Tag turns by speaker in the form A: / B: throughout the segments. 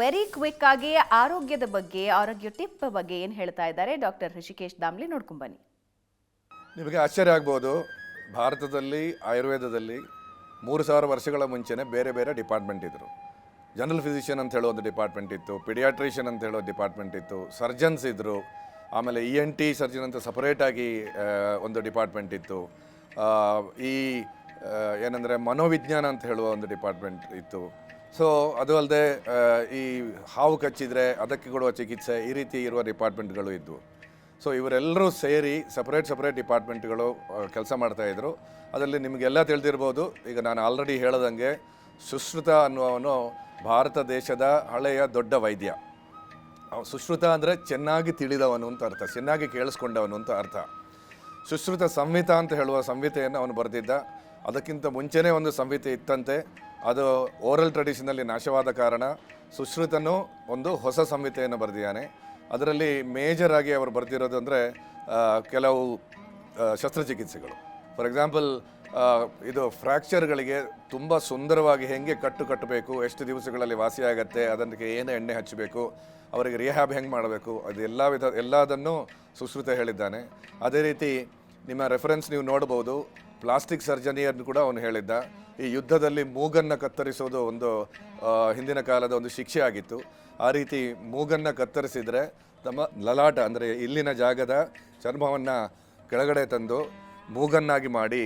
A: Very quick ಆಗಿ ಆರೋಗ್ಯದ ಬಗ್ಗೆ, ಆರೋಗ್ಯ ಟಿಪ್ ಬಗ್ಗೆ ಏನು ಹೇಳ್ತಾ ಇದ್ದಾರೆ ಡಾಕ್ಟರ್ ಋಷಿಕೇಶ್ ದಾಮ್ಲಿ ನೋಡ್ಕೊಂಬನ್ನಿ
B: ನಿಮಗೆ ಆಶ್ಚರ್ಯ ಆಗ್ಬೋದು. ಭಾರತದಲ್ಲಿ, ಆಯುರ್ವೇದದಲ್ಲಿ ಮೂರು ಸಾವಿರ ವರ್ಷಗಳ ಮುಂಚೆನೇ ಬೇರೆ ಬೇರೆ ಡಿಪಾರ್ಟ್ಮೆಂಟ್ ಇದ್ದರು ಜನರಲ್ ಫಿಸಿಷಿಯನ್ ಅಂತ ಹೇಳೋ ಒಂದು ಡಿಪಾರ್ಟ್ಮೆಂಟ್ ಇತ್ತು, ಪಿಡಿಯಾಟ್ರಿಷಿಯನ್ ಅಂತ ಹೇಳೋ ಡಿಪಾರ್ಟ್ಮೆಂಟ್ ಇತ್ತು, ಸರ್ಜನ್ಸ್ ಇದ್ದರು ಆಮೇಲೆ ಇ ಎನ್ ಟಿ ಸರ್ಜನ್ ಅಂತ ಸಪರೇಟಾಗಿ ಒಂದು ಡಿಪಾರ್ಟ್ಮೆಂಟ್ ಇತ್ತು. ಈ ಏನಂದರೆ ಮನೋವಿಜ್ಞಾನ ಅಂತ ಹೇಳುವ ಒಂದು ಡಿಪಾರ್ಟ್ಮೆಂಟ್ ಇತ್ತು. ಸೊ ಅದು ಅಲ್ಲದೆ ಈ ಹಾವು ಕಚ್ಚಿದರೆ ಅದಕ್ಕೆ ಕೊಡುವ ಚಿಕಿತ್ಸೆ ಈ ರೀತಿ ಇರುವ ಡಿಪಾರ್ಟ್ಮೆಂಟ್ಗಳು ಇದ್ದವು ಸೊ ಇವರೆಲ್ಲರೂ ಸೇರಿ ಸಪ್ರೇಟ್ ಸಪ್ರೇಟ್ ಡಿಪಾರ್ಟ್ಮೆಂಟ್ಗಳು ಕೆಲಸ ಮಾಡ್ತಾಯಿದ್ರು ಅದರಲ್ಲಿ ನಿಮಗೆಲ್ಲ ತಿಳಿದಿರ್ಬೋದು, ಈಗ ನಾನು ಆಲ್ರೆಡಿ ಹೇಳದಂಗೆ ಸುಶ್ರುತ ಅನ್ನುವವನು ಭಾರತ ದೇಶದ ಹಳೆಯ ದೊಡ್ಡ ವೈದ್ಯ. ಸುಶ್ರುತ ಅಂದರೆ ಚೆನ್ನಾಗಿ ತಿಳಿದವನು ಅಂತ ಅರ್ಥ, ಚೆನ್ನಾಗಿ ಕೇಳಿಸ್ಕೊಂಡವನು ಅಂತ ಅರ್ಥ. ಸುಶ್ರುತ ಸಂಹಿತ ಅಂತ ಹೇಳುವ ಸಂಹಿತೆಯನ್ನು ಅವನು ಬರೆದಿದ್ದ. ಅದಕ್ಕಿಂತ ಮುಂಚೆನೇ ಒಂದು ಸಂಹಿತೆ ಇತ್ತಂತೆ. ಅದು ಓರಲ್ ಟ್ರೆಡಿಷನಲ್ಲಿ ನಾಶವಾದ ಕಾರಣ ಸುಶ್ರುತನು ಒಂದು ಹೊಸ ಸಂಹಿತೆಯನ್ನು ಬರೆದಿದ್ದಾನೆ. ಅದರಲ್ಲಿ ಮೇಜರ್ ಆಗಿ ಅವರು ಬರೆದಿರೋದು ಅಂದರೆ ಕೆಲವು ಶಸ್ತ್ರಚಿಕಿತ್ಸೆಗಳು. ಫಾರ್ ಎಕ್ಸಾಂಪಲ್ ಇದು ಫ್ರ್ಯಾಕ್ಚರ್ಗಳಿಗೆ ತುಂಬ ಸುಂದರವಾಗಿ ಹೆಂಗೆ ಕಟ್ಟು ಕಟ್ಟಬೇಕು, ಎಷ್ಟು ದಿವಸಗಳಲ್ಲಿ ವಾಸಿಯಾಗತ್ತೆ ಅದಕ್ಕೆ ಏನು ಎಣ್ಣೆ ಹಚ್ಚಬೇಕು, ಅವರಿಗೆ ರಿಹ್ಯಾಬ್ ಹೆಂಗೆ ಮಾಡಬೇಕು, ಅದು ಎಲ್ಲ ವಿಧ, ಎಲ್ಲದನ್ನು ಸುಶ್ರುತ ಹೇಳಿದ್ದಾನೆ. ಅದೇ ರೀತಿ ನಿಮ್ಮ ರೆಫರೆನ್ಸ್ ನೀವು ನೋಡ್ಬೋದು ಪ್ಲಾಸ್ಟಿಕ್ ಸರ್ಜನಿಯನ್ನು ಕೂಡ ಅವನು ಹೇಳಿದ್ದ. ಈ ಯುದ್ಧದಲ್ಲಿ ಮೂಗನ್ನು ಕತ್ತರಿಸೋದು ಒಂದು ಹಿಂದಿನ ಕಾಲದ ಒಂದು ಶಿಕ್ಷೆ ಆಗಿತ್ತು. ಆ ರೀತಿ ಮೂಗನ್ನು ಕತ್ತರಿಸಿದರೆ ತಮ್ಮ ಲಲಾಟ, ಅಂದರೆ ಇಲ್ಲಿನ ಜಾಗದ ಚರ್ಮವನ್ನು ಕೆಳಗಡೆ ತಂದು ಮೂಗನ್ನಾಗಿ ಮಾಡಿ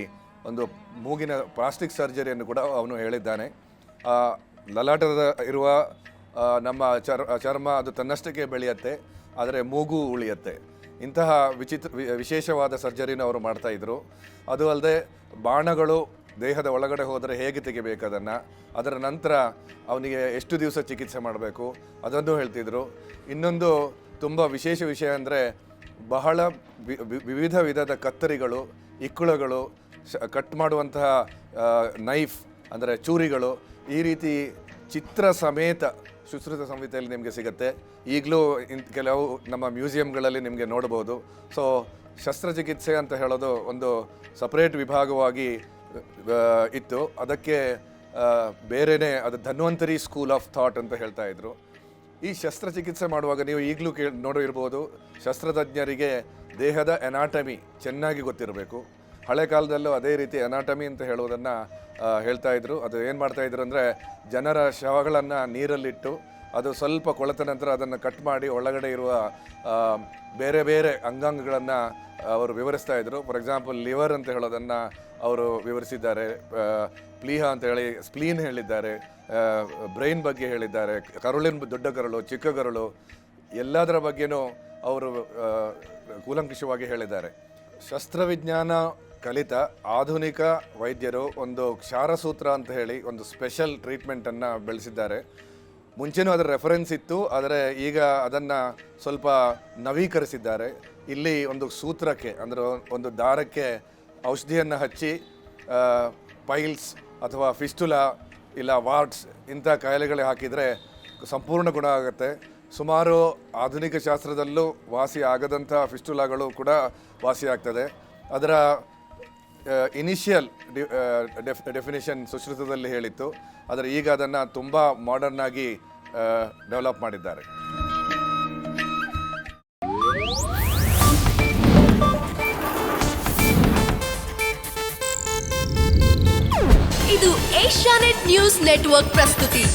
B: ಒಂದು ಮೂಗಿನ ಪ್ಲಾಸ್ಟಿಕ್ ಸರ್ಜರಿಯನ್ನು ಕೂಡ ಅವನು ಹೇಳಿದ್ದಾನೆ. ಆ, ಲಲಾಟದ ಇರುವ ನಮ್ಮ ಚರ್ ಚರ್ಮ ಅದು ತನ್ನಷ್ಟಕ್ಕೆ ಬೆಳೆಯುತ್ತೆ, ಆದರೆ ಮೂಗು ಉಳಿಯುತ್ತೆ. ಇಂತಹ ವಿಚಿತ್ರ ವಿಶೇಷವಾದ ಸರ್ಜರಿನ ಅವರು ಮಾಡ್ತಾ ಇದ್ರು. ಅದು ಅಲ್ಲದೆ ಬಾಣಗಳು ದೇಹದ ಒಳಗಡೆ ಹೋದರೆ ಹೇಗೆ ತೆಗಿಬೇಕು ಅದನ್ನು ಅದರ ನಂತರ ಅವನಿಗೆ ಎಷ್ಟು ದಿವಸ ಚಿಕಿತ್ಸೆ ಮಾಡಬೇಕು ಅದನ್ನು ಹೇಳ್ತಿದ್ರು. ಇನ್ನೊಂದು ತುಂಬ ವಿಶೇಷ ವಿಷಯ ಅಂದರೆ ಬಹಳ ವಿವಿಧ ವಿಧದ ಕತ್ತರಿಗಳು, ಇಕ್ಕುಳಗಳು ಕಟ್ ಮಾಡುವಂತಹ ನೈಫ್ ಅಂದರೆ ಚೂರಿಗಳು ಈ ರೀತಿ ಚಿತ್ರ ಸಮೇತ ಸುಶ್ರುತ ಸಂಹಿತೆಯಲ್ಲಿ ನಿಮಗೆ ಸಿಗುತ್ತೆ. ಈಗಲೂ ಇನ್ ಕೆಲವು ನಮ್ಮ ಮ್ಯೂಸಿಯಂಗಳಲ್ಲಿ ನಿಮಗೆ ನೋಡ್ಬೋದು. ಸೊ ಶಸ್ತ್ರಚಿಕಿತ್ಸೆ ಅಂತ ಹೇಳೋದು ಒಂದು ಸಪ್ರೇಟ್ ವಿಭಾಗವಾಗಿ ಇತ್ತು. ಅದಕ್ಕೆ ಬೇರೆಯೇ ಅದು ಧನ್ವಂತರಿ ಸ್ಕೂಲ್ ಆಫ್ ಥಾಟ್ ಅಂತ ಹೇಳ್ತಾ ಇದ್ರು. ಈ ಶಸ್ತ್ರಚಿಕಿತ್ಸೆ ಮಾಡುವಾಗ ನೀವು ಈಗಲೂ ಕೇಳಿ, ನೋಡಿರ್ಬೋದು, ಶಸ್ತ್ರತಜ್ಞರಿಗೆ ದೇಹದ ಎನಾಟಮಿ ಚೆನ್ನಾಗಿ ಗೊತ್ತಿರಬೇಕು. ಹಳೆ ಕಾಲದಲ್ಲೂ ಅದೇ ರೀತಿ ಅನಾಟಮಿ ಅಂತ ಹೇಳುವುದನ್ನು ಹೇಳ್ತಾ ಇದ್ರು. ಅದು ಏನು ಮಾಡ್ತಾ ಇದ್ರು ಅಂದರೆ, ಜನರ ಶವಗಳನ್ನು ನೀರಲ್ಲಿಟ್ಟು, ಅದು ಸ್ವಲ್ಪ ಕೊಳೆತ ನಂತರ ಅದನ್ನು ಕಟ್ ಮಾಡಿ ಒಳಗಡೆ ಇರುವ ಬೇರೆ ಬೇರೆ ಅಂಗಾಂಗಗಳನ್ನು ಅವರು ವಿವರಿಸ್ತಾ ಇದ್ರು. ಫಾರ್ ಎಕ್ಸಾಂಪಲ್ ಲಿವರ್ ಅಂತ ಹೇಳೋದನ್ನು ಅವರು ವಿವರಿಸಿದ್ದಾರೆ. ಪ್ಲೀಹ ಅಂತ ಹೇಳಿ ಸ್ಪ್ಲೀನ್ ಹೇಳಿದ್ದಾರೆ. ಬ್ರೈನ್ ಬಗ್ಗೆ ಹೇಳಿದ್ದಾರೆ. ಕರುಳಿನ ದೊಡ್ಡ ಕರುಳು, ಚಿಕ್ಕ ಕರುಳು, ಎಲ್ಲದರ ಬಗ್ಗೆನೂ ಅವರು ಕೂಲಂಕಷವಾಗಿ ಹೇಳಿದ್ದಾರೆ. ಶಸ್ತ್ರವಿಜ್ಞಾನ ಕಲಿತ ಆಧುನಿಕ ವೈದ್ಯರು ಒಂದು ಕ್ಷಾರಸೂತ್ರ ಅಂತ ಹೇಳಿ ಒಂದು ಸ್ಪೆಷಲ್ ಟ್ರೀಟ್ಮೆಂಟನ್ನು ಬೆಳೆಸಿದ್ದಾರೆ. ಮುಂಚೆನೂ ಅದರ ರೆಫರೆನ್ಸ್ ಇತ್ತು, ಆದರೆ ಈಗ ಅದನ್ನು ಸ್ವಲ್ಪ ನವೀಕರಿಸಿದ್ದಾರೆ. ಇಲ್ಲಿ ಒಂದು ಸೂತ್ರಕ್ಕೆ, ಅಂದರೆ ಒಂದು ದಾರಕ್ಕೆ ಔಷಧಿಯನ್ನು ಹಚ್ಚಿ ಪೈಲ್ಸ್ ಅಥವಾ ಫಿಸ್ಟುಲಾ ಇಲ್ಲ ವಾರ್ಡ್ಸ್ ಇಂಥ ಕಾಯಿಲೆಗಳಿಗೆ ಹಾಕಿದರೆ ಸಂಪೂರ್ಣ ಗುಣ ಆಗುತ್ತೆ. ಸುಮಾರು ಆಧುನಿಕ ಶಾಸ್ತ್ರದಲ್ಲೂ ವಾಸಿ ಆಗದಂಥ ಫಿಸ್ಟುಲಾಗಳು ಕೂಡ ವಾಸಿಯಾಗ್ತದೆ ಅದರ ಇನಿಷಿಯಲ್ ಡೆಫಿನೇಷನ್ ಸುಶ್ರುತದಲ್ಲಿ ಹೇಳಿತ್ತು. ಆದರೆ ಈಗ ಅದನ್ನು ತುಂಬ ಮಾಡರ್ನ್ ಆಗಿ ಡೆವಲಪ್ ಮಾಡಿದ್ದಾರೆ.
C: ಇದು ಏಷ್ಯಾನೆಟ್ ನ್ಯೂಸ್ ನೆಟ್ವರ್ಕ್ ಪ್ರಸ್ತುತಿ.